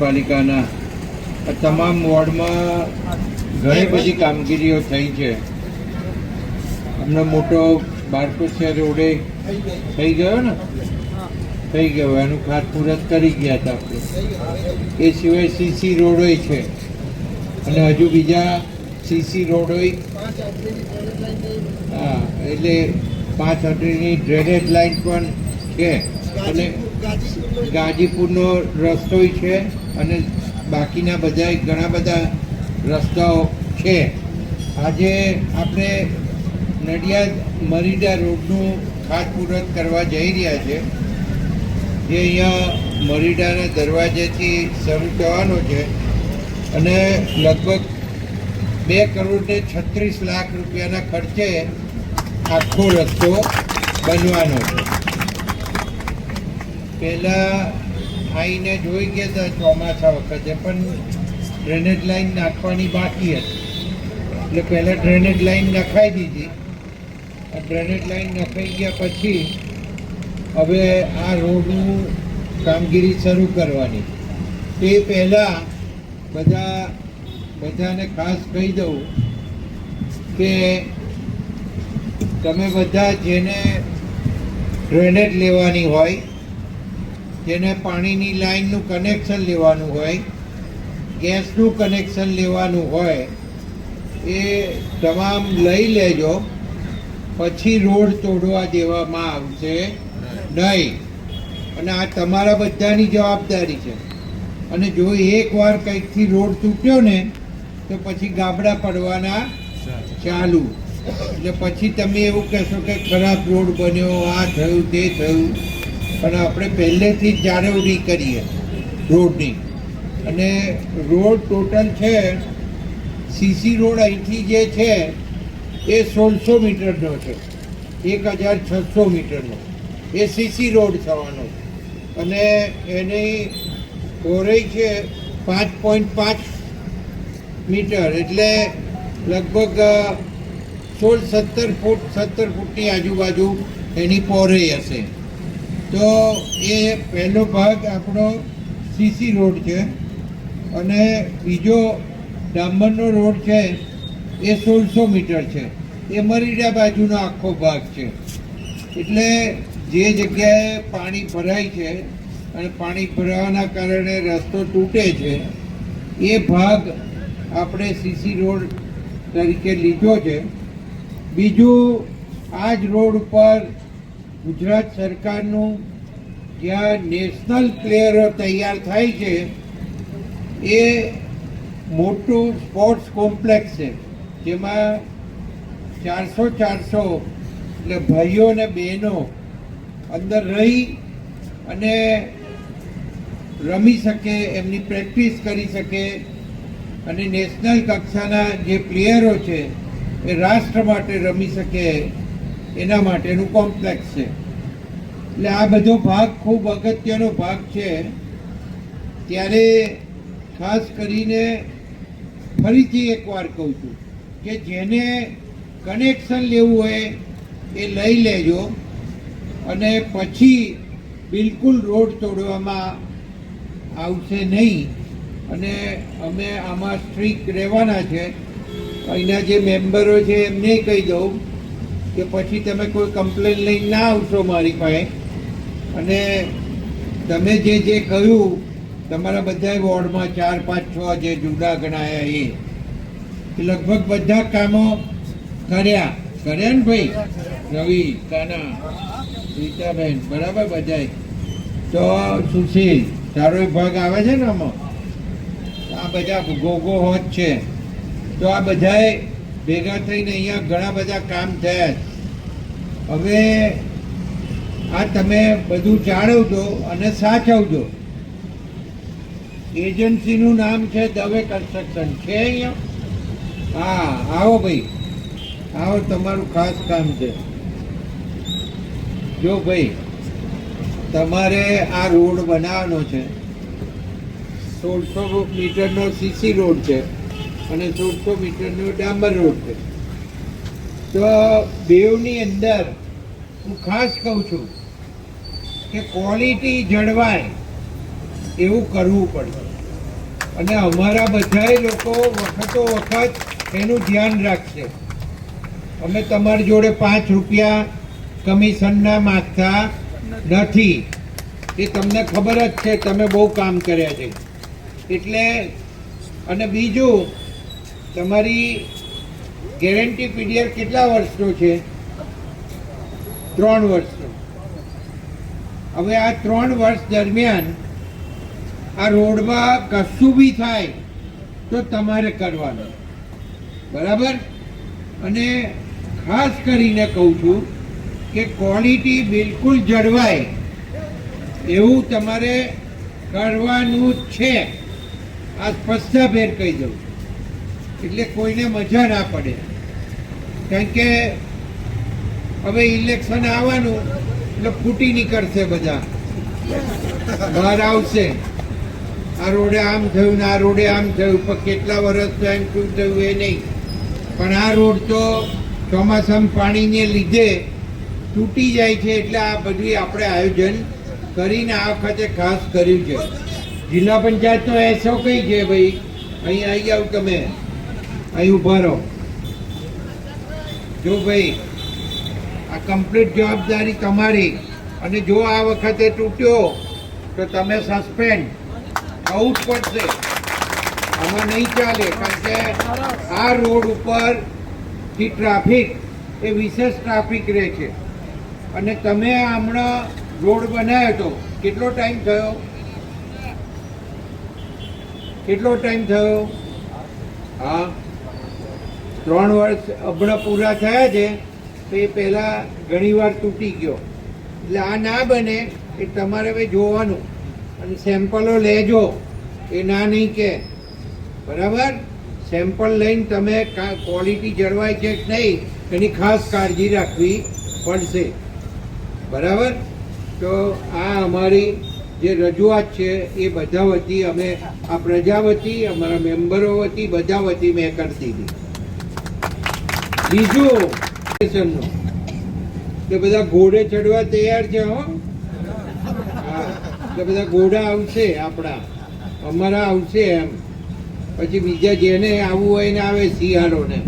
પાલિકાના તમામ વોર્ડમાં ઘણી બધી કામગીરીઓ થઈ છે. હમણાં મોટો બારકોસિયા રોડે થઈ ગયો ને? થઈ ગયો. એનું ખાતમુહૂર્ત કરી ગયા હતા આપણે. એ સિવાય સીસી રોડોય છે. અને હજુ બીજા સીસી રોડોય હા, એટલે પાંચ હજારની ડ્રેનેજ લાઈન પણ છે. અને ગાજીપુરનો રસ્તોય છે. અને બાકીના બધા ઘણા બધા રસ્તાઓ છે. આજે આપણે નડિયાદ મરીડા રોડનું ખાતમુહૂર્ત કરવા જઈ રહ્યા છે. જે અહીંયા મરીડાના દરવાજેથી શરૂ થવાનો છે અને લગભગ બે કરોડ ને છત્રીસ લાખ રૂપિયાના ખર્ચે આખો રસ્તો બનવાનો છે. પહેલાં આવીને જોઈ ગયા હતા ચોમાસા વખતે, પણ ડ્રેનેજ લાઈન નાખવાની બાકી હતી. એટલે પહેલાં ડ્રેનેજ લાઈન નખાઈ દીધી. ડ્રેનેજ લાઈન નખાઈ ગયા પછી હવે આ રોડનું કામગીરી શરૂ કરવાની. તે પહેલાં બધા, બધાને ખાસ કહી દઉં કે તમે બધા જેને ડ્રેનેજ લેવાની હોય જેને પાણીની લાઈનનું કનેક્શન લેવાનું હોય, ગેસનું કનેક્શન લેવાનું હોય, એ તમામ લઈ લેજો, પછી રોડ તોડવા દેવામાં આવશે નહીં. અને આ તમારા બધાની જવાબદારી છે. અને જો એકવાર કંઈકથી રોડ તૂટ્યો ને, તો પછી ગાબડા પડવાના ચાલુ. એટલે પછી તમે એવું કહેશો કે ખરાબ રોડ બન્યો, આ થયું, તે થયું. પણ આપણે પહેલેથી જ જાળવણી કરીએ રોડની. અને રોડ ટોટલ છે, સીસી રોડ અહીંથી જે છે, એ સોળસો મીટરનો છે. એક હજાર છસો મીટરનો. એ સીસી રોડ થવાનો. અને એની પહોળાઈ છે પાંચ પોઈન્ટ પાંચ મીટર. એટલે લગભગ સોળ સત્તર ફૂટ, સત્તર ફૂટની આજુબાજુ એની પહોળાઈ હશે. તો એ પહેલો ભાગ આપણો સીસી રોડ છે. અને બીજો ડામરનો રોડ છે, એ સોળસો મીટર છે. એ મરીડા બાજુનો આખો ભાગ છે. એટલે જે જગ્યાએ પાણી ભરાય છે અને પાણી ભરાવાના કારણે રસ્તો તૂટે છે, એ ભાગ આપણે સીસી રોડ તરીકે લીધો છે. બીજું, આ જ રોડ ઉપર ગુજરાત સરકારનું જ્યાં નેશનલ પ્લેયરો તૈયાર થાય છે, એ મોટું સ્પોર્ટ્સ કોમ્પ્લેક્સ છે. જેમાં ચારસો ચારસો એટલે ભાઈઓ અને બહેનો અંદર રહી અને રમી શકે, એમની પ્રેક્ટિસ કરી શકે અને નેશનલ કક્ષાના જે પ્લેયરો છે, એ રાષ્ટ્ર માટે રમી શકે. એના માટેનું કોમ્પ્લેક્સ છે. એટલે આ બધો ભાગ ખૂબ અગત્યનો ભાગ છે. ત્યારે ખાસ કરીને ફરીથી એકવાર કહું છું કે જેને કનેક્શન લેવું હોય એ લઈ લેજો અને પછી બિલકુલ રોડ તોડવામાં આવશે નહીં. અને અમે આમાં સ્ટ્રીક રહેવાના છે. અહીંના જે મેમ્બરો છે એમને કહી દઉં કે પછી તમે કોઈ કમ્પ્લેન લઈને ના આવશો મારી પાસે. અને તમે જે જે કહ્યું, તમારા બધા વોર્ડમાં ચાર, પાંચ, છ જે જુદા ગણાયા એ. લગભગ બધા કામો કર્યા. કર્યા ને ભાઈ? રવિ, કાના, રીતાબેન, બરાબર બધાય. તો સુશીલ, તારો ભાગ આવે છે ને આમાં? આ બધા ગોગો હોત છે. તો આ બધાએ ભેગા થઈને અહીંયા ઘણા બધા કામ થયા. હવે આ તમે બધું જાળવજો અને સાચવજો. એજન્સીનું નામ છે દવે કન્સ્ટ્રક્શન. છે અહીંયા? હા, આવો ભાઈ. આવો, તમારું ખાસ કામ છે. જો ભાઈ, તમારે આ રોડ બનાવવાનો છે. સોળસો મીટરનો સીસી રોડ છે. અને સોળસો મીટરનો ડામર રોડ છે. તો બેવની અંદર હું ખાસ કહું છું કે ક્વોલિટી જળવાય એવું કરવું પડશે અને અમારા બધાય લોકો વખતો વખત એનું ધ્યાન રાખશે. અમે તમારી જોડે પાંચ રૂપિયા કમિશનના માગતા નથી. એ તમને ખબર જ છે, તમે બહુ કામ કર્યા છે. એટલે, અને બીજું તમારી ગેરંટી પીરિયડ કેટલા વર્ષનો છે? ત્રણ વર્ષનો. હવે આ ત્રણ વર્ષ દરમિયાન આ રોડમાં કશું બી થાય તો તમારે કરવાનું. બરાબર? અને ખાસ કરીને કહું છું કે ક્વોલિટી બિલકુલ જળવાય એવું તમારે કરવાનું છે. આ સ્પષ્ટભેર કહી દઉં. એટલે કોઈને મજા ના પડે. કારણ કે હવે ઇલેક્શન આવવાનું, એટલે ફૂટી નીકળશે બધા. બહાર આવશે. આ રોડે આમ થયું ને આ રોડે આમ થયું, પણ કેટલા વર્ષ થયું શું થયું એ નહીં. પણ આ રોડ તો ચોમાસામાં પાણીને લીધે તૂટી જાય છે એટલે આ બધું આપણે આયોજન કરીને આ વખતે ખાસ કર્યું છે. જિલ્લા પંચાયતનો એસો કઈ છે, ભાઈ, અહીં આવી જાવ તમે. અહીં ઊભા રહો. જો ભાઈ, આ કમ્પ્લીટ જવાબદારી તમારી. અને જો આ વખતે તૂટ્યો, તો તમે સસ્પેન્ડ થવું જ પડશે. આમાં નહીં ચાલે, કારણ કે આ રોડ ઉપરથી ટ્રાફિક એ વિશેષ ટ્રાફિક રહે છે. અને તમે હમણાં રોડ બનાવ્યો હતો. કેટલો ટાઈમ થયો? કેટલો ટાઈમ થયો? હા. ત્રણ વર્ષ હમણાં પૂરા થયા છે, તો એ પહેલાં ઘણીવાર તૂટી ગયો. એટલે આ ના બને એ તમારે હવે જોવાનું. અને સેમ્પલો લેજો, એ ના નહીં કે. બરાબર? સેમ્પલ લઈને તમે ક્વોલિટી જળવાય છે કે નહીં, એની ખાસ કાળજી રાખવી પડશે. બરાબર? તો આ અમારી જે રજૂઆત છે, એ બધા વતી અમે, આ પ્રજા વતી અમારા મેમ્બરો વતી, બધા વતી મેં કરી દીધી. બીજું કે બધા ઘોડે ચડવા તૈયાર છે હા. કે બધા ઘોડા આવશે આપણા. અમારા આવશે એમ. પછી બીજા જેને આવવું હોય ને આવે શિયાળોને.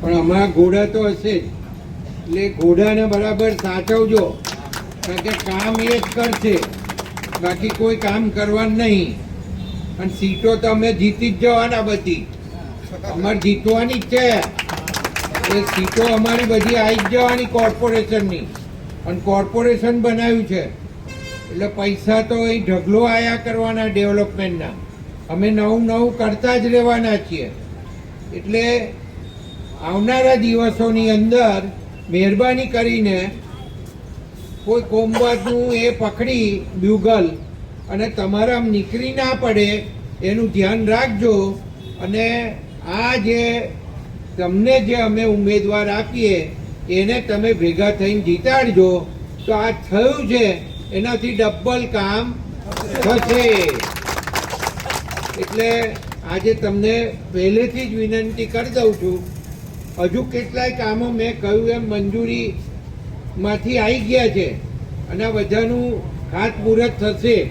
પણ અમારા ઘોડા તો હશે જ. એટલે ઘોડાને બરાબર સાચવજો. કારણ કે કામ એ જ કરશે. બાકી કોઈ કામ કરવાનું નહીં. અને સીટો તો અમે જીતી જ જવાના બધી. અમારે જીતવાની જ છે. એ સીટો અમારી બધી આવી જ જવાની કોર્પોરેશનની. અને કોર્પોરેશન બનાવ્યું છે. એટલે પૈસા તો એ ઢગલો આયા કરવાના ડેવલપમેન્ટના. અમે નવું નવું કરતા જ રહેવાના છીએ. એટલે આવનારા દિવસોની અંદર મહેરબાની કરીને કોઈ કોમવાદનું એ પકડી બ્યુગલ અને તમારા નીકળી ના પડે એનું ધ્યાન રાખજો અને આ જે તમને જે અમે ઉમેદવાર આપીએ, એને તમે ભેગા થઈને જીતાડજો. તો આ થયું છે. એનાથી ડબલ કામ થશે. એટલે આજે તમને પહેલેથી જ વિનંતી કરી દઉં છું. હજુ કેટલાય કામો મેં કહ્યું એમ મંજૂરીમાંથી આવી ગયા છે અને બધાનું ખાતમુહૂર્ત થશે.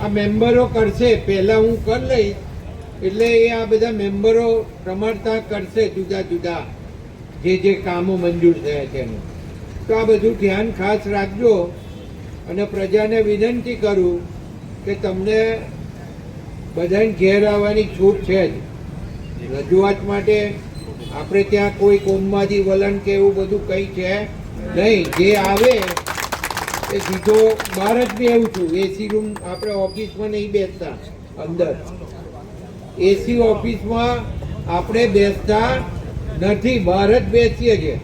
આ મેમ્બરો કરશે. પહેલાં હું કરી લઈશ. એટલે એ આ બધા મેમ્બરો પ્રમાણતા કરશે જુદા જુદા જે જે કામો મંજૂર થયા છે એનું. તો આ બધું ધ્યાન ખાસ રાખજો અને પ્રજાને વિનંતી કરું કે તમને બધાને ઘેર આવવાની છૂટ છે જ. રજૂઆત માટે આપણે ત્યાં કોઈ કોમમાંથી વલણ કે એવું બધું કંઈ છે નહીં. જે આવે એ સીધો બહાર જ બેહું છું. એસી રૂમ આપણે ઓફિસમાં નહીં બેસતા, અંદર. એસી ઓફિસમાં આપણે બેસતા નથી, બહાર જ બેસીએ છીએ.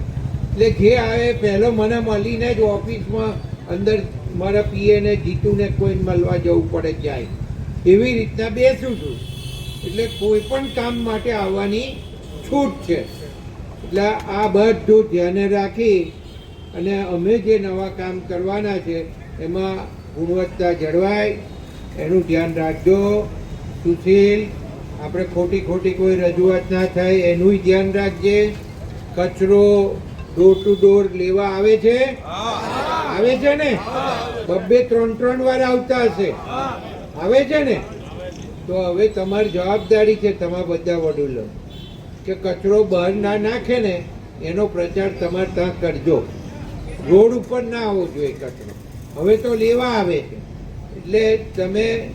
એટલે જે આવે પહેલો મને મળીને જ ઓફિસમાં અંદર મારા પીએને જીતુને કોઈ મળવા જવું પડે જાય એવી રીતના બેસું છું. એટલે કોઈ પણ કામ માટે આવવાની છૂટ છે. એટલે આ બધું ધ્યાને રાખી અને અમે જે નવા કામ કરવાના છે, એમાં ગુણવત્તા જળવાય. એનું ધ્યાન રાખજો. સુશીલ આપણે ખોટી ખોટી કોઈ રજૂઆત ના થાય, એનું ધ્યાન રાખજે. કચરો ડોર ટુ ડોર લેવા આવે છે? આવે છે ને? બબ્બે ત્રણ ત્રણ વાર આવતા હશે. આવે છે ને? તો હવે તમારી જવાબદારી છે તમારા બધા વડીલો, કે કચરો બહાર ના નાખે ને, એનો પ્રચાર તમારે ત્યાં કરજો. રોડ ઉપર ના આવવો જોઈએ કચરો. હવે તો લેવા આવે છે. એટલે તમે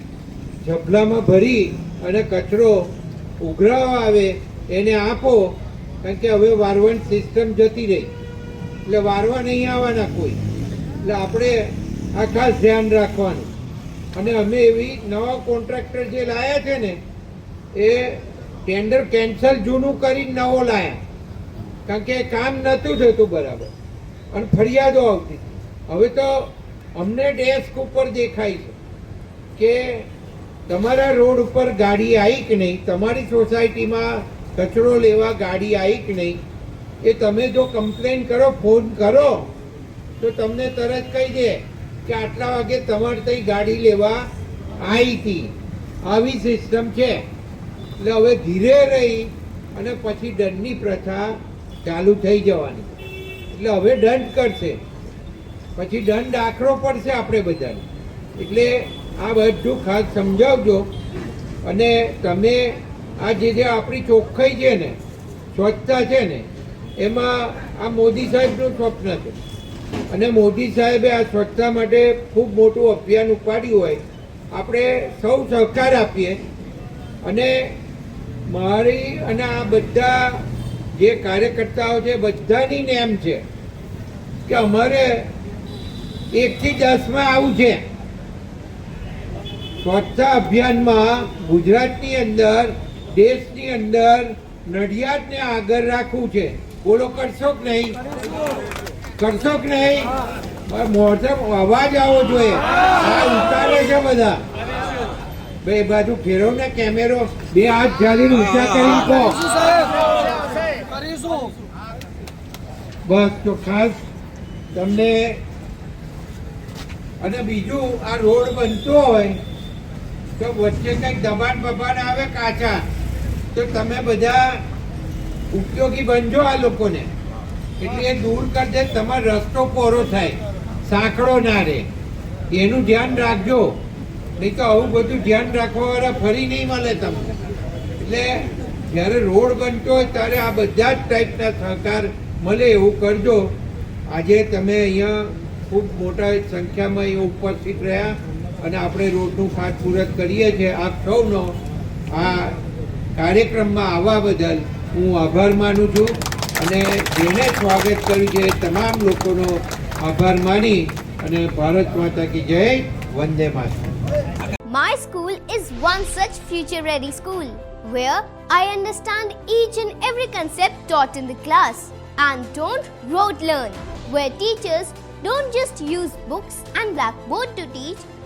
ઝભલામાં ભરી અને કચરો ઉઘરાવા આવે, એને આપો, કારણ કે હવે વારવણ સિસ્ટમ જતી રહી. એટલે વારવા નહીં આવવાના કોઈ. એટલે આપણે આ ખાસ ધ્યાન રાખવાનું. અને અમે એવી નવા કોન્ટ્રાક્ટર જે લાયા છે ને, એ ટેન્ડર કેન્સલ જૂનું કરી નવો લાયા. કારણ કે કામ નહોતું થતું બરાબર. અને ફરિયાદો આવતી. હવે તો અમને ડેસ્ક ઉપર દેખાય છે કે તમારા રોડ ઉપર ગાડી આવી કે નહીં? તમારી સોસાયટીમાં કચરો લેવા ગાડી આવી કે નહીં? એ તમે જો કમ્પ્લેન કરો, ફોન કરો, તો તમને તરત કહી દે કે આટલા વાગે તમારે ત્યાં ગાડી લેવા આવી હતી. આવી સિસ્ટમ છે. એટલે હવે ધીરે રહી અને પછી દંડની પ્રથા ચાલુ થઈ જવાની. એટલે હવે દંડ કરશે. પછી દંડ આખરો પડશે આપણે બધાને. એટલે આ બધું ખાસ સમજાવજો. અને તમે આ જે જે આપણી ચોખ્ખાઈ છે ને, સ્વચ્છતા છે ને, એમાં આ મોદી સાહેબનું સ્વપ્ન છે. અને મોદી સાહેબે આ સ્વચ્છતા માટે ખૂબ મોટું અભિયાન ઉપાડ્યું હોય, આપણે સૌ સહકાર આપીએ. અને મારી અને આ બધા જે કાર્યકર્તાઓ છે, બધાની નેમ છે કે અમારે એકથી દસમાં આવું છે. સ્વચ્છતા અભિયાનમાં ગુજરાતની અંદર, દેશની અંદર નડિયાદને આગળ રાખવું છે. બોલો, કરશો કે નહીં? કરશો કે નહીં? મોઢે અવાજ આવવો જોઈએ. આ ઉતારે છે બધા. બે બાજુ ફેરવ ને કેમેરો. બે હાથ જાળીને ઊંચા કરી કહો બસ, તો ખાસ તમને અને બીજું આ રોડ બનતો હોય તો વચ્ચે કંઈક દબાણ બબાણ આવે કાચા, તો તમે બધા ઉપયોગી બનજો આ લોકોને. એટલે એ દૂર કરજે તમારો રસ્તો કોરો થાય સાંકડો ના રહે. એનું ધ્યાન રાખજો. નહીં તો આવું બધું ધ્યાન રાખવા વાળા ફરી નહીં મળે તમને. એટલે જ્યારે રોડ બનતો હોય, ત્યારે આ બધા જ ટાઈપના સહકાર મળે એવું કરજો. આજે તમે અહીંયા ખૂબ મોટા સંખ્યામાં અહીંયા ઉપસ્થિત રહ્યા. અને આપણે રોડનું ખાતમુહૂર્ત કરીએ છીએ આપ સૌનો આ કાર્યક્રમમાં આવવા બદલ હું આભાર માનું છું અને જેને સ્વાગત કર્યું છે તમામ લોકોનો આભાર માની અને ભારત માતા કી જય Vande Mataram My school is one such future ready school where I understand each and every concept taught in the class and don't rote learn, where teachers don't just use books and blackboard to teach